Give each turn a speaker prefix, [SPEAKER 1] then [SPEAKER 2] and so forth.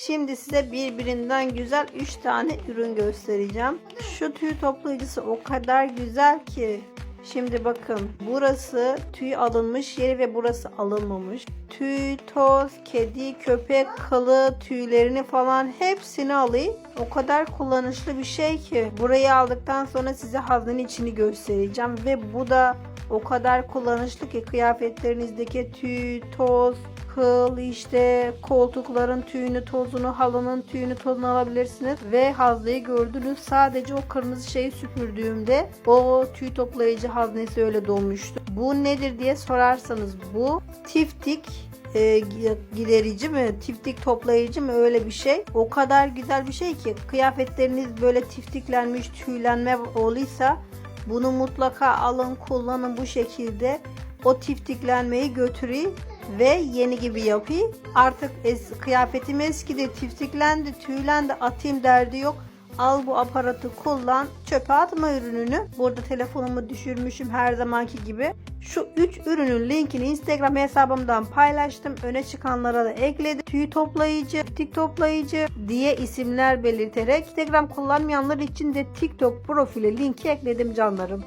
[SPEAKER 1] Şimdi size birbirinden güzel 3 tane ürün göstereceğim. Şu tüy toplayıcısı o kadar güzel ki. Şimdi bakın burası tüy alınmış yeri ve burası alınmamış. Tüy, toz, kedi, köpek, kılı, tüylerini falan hepsini alayım. O kadar kullanışlı bir şey ki. Burayı aldıktan sonra size haznenin içini göstereceğim. Ve bu da o kadar kullanışlı ki kıyafetlerinizdeki tüy, toz, kıl, işte koltukların tüyünü, tozunu, halının tüyünü, tozunu alabilirsiniz. Ve haznayı gördünüz. Sadece o kırmızı şeyi süpürdüğümde o tüy toplayıcı haznesi öyle dolmuştu. Bu nedir diye sorarsanız bu tiftik e, giderici mi, tiftik toplayıcı mı öyle bir şey. O kadar güzel bir şey ki kıyafetleriniz böyle tiftiklenmiş, tüylenme olduysa bunu mutlaka alın, kullanın bu şekilde. O tiftiklenmeyi götüreyim ve yeni gibi yapayım. Artık es, kıyafetim eskidi, tiftiklendi, tüylendi, atayım derdi yok. Al bu aparatı kullan. Çöpe atma ürününü. Burada telefonumu düşürmüşüm her zamanki gibi. Şu 3 ürünün linkini Instagram hesabımdan paylaştım. Öne çıkanlara da ekledim. Tüy toplayıcı, tik toplayıcı diye isimler belirterek Instagram kullanmayanlar için de TikTok profili linki ekledim canlarım.